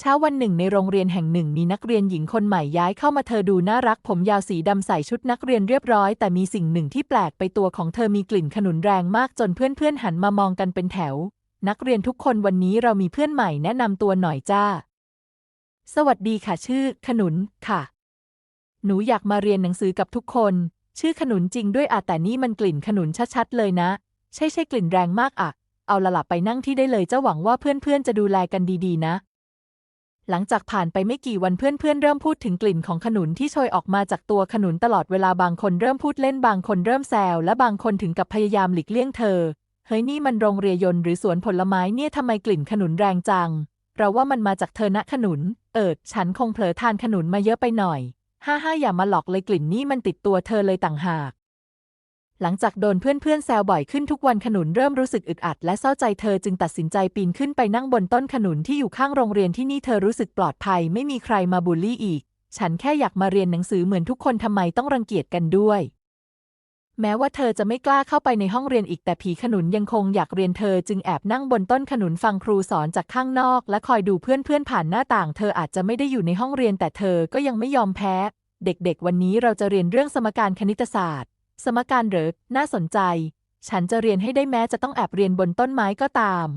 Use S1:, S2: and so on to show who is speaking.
S1: เช้าวันหนึ่งในโรงเรียนแห่งหนึ่งมีนักเรียนหญิงคนใหม่ย้ายเข้ามาเธอดูน่ารักผมยาวสีดำใส่ชุดนักเรียนเรียบร้อย แต่มีสิ่งหนึ่งที่แปลกไปตัวของเธอมีกลิ่นขนุนแรงมากจนเพื่อนๆหันมามองกันเป็นแถว นักเรียนทุกคนวันนี้เรามีเพื่อนใหม่แนะนำตัวหน่อยจ้า สวัสดีค่ะชื่อ ขนุนค่ะ หนูอยากมาเรียนหนังสือกับทุกคน ชื่อขนุนจริงด้วยอะแต่นี่มันกลิ่นขนุนชัดๆเลยนะ ใช่ใช่กลิ่นแรงมากอะเอาละหลับไปนั่งที่ได้เลยเจ้าหวังว่าเพื่อนๆจะดูแลกันดีๆ นะ หลังจากผ่านไปไม่กี่วันเพื่อนๆเริ่มพูดถึงกลิ่นของขนุนที่โชยออกมาจากตัวขนุนตลอดเวลาบางคนเริ่มพูดเล่นบางคนเริ่มแซวและบางคนถึงกับพยายามหลีกเลี่ยงเธอ เฮ้ยนี่มันโรงเรียนยนต์หรือสวนผลไม้เนี่ยทำไมกลิ่นขนุนแรงจัง เราว่ามันมาจากเธอนะขนุน เอิดฉันคงเผลอทานขนุนมาเยอะไปหน่อยห้าห้าอย่ามาหลอกเลยกลิ่นนี่มันติดตัวเธอเลยต่างหาก หลังจากโดนเพื่อนๆแซวบ่อยขึ้นทุกวันขนุนเริ่มรู้สึกอึดอัดและเศร้าใจเธอจึงตัดสินใจปีนขึ้นไปนั่งบนต้นขนุนที่อยู่ข้างโรงเรียนที่นี่เธอรู้สึกปลอดภัย ไม่มีใครมาบูลลี่อีก ฉันแค่อยากมาเรียนหนังสือเหมือนทุกคนทำไมต้องรังเกียจกันด้วย แม้ว่าเธอจะไม่กล้าเข้าไปในห้องเรียนอีกแต่ผีขนุนยังคงอยากเรียนเธอจึงแอบนั่งบนต้นขนุนฟังครูสอนจากข้างนอก และคอยดูเพื่อนๆผ่านหน้าต่าง เธออาจจะไม่ได้อยู่ในห้องเรียนแต่เธอก็ยังไม่ยอมแพ้ เด็กๆ วันนี้เราจะเรียนเรื่องสมการคณิตศาสตร์ สมการเหรอ น่าสนใจ ฉันจะเรียนให้ได้แม้จะต้องแอบเรียนบนต้นไม้ก็ตาม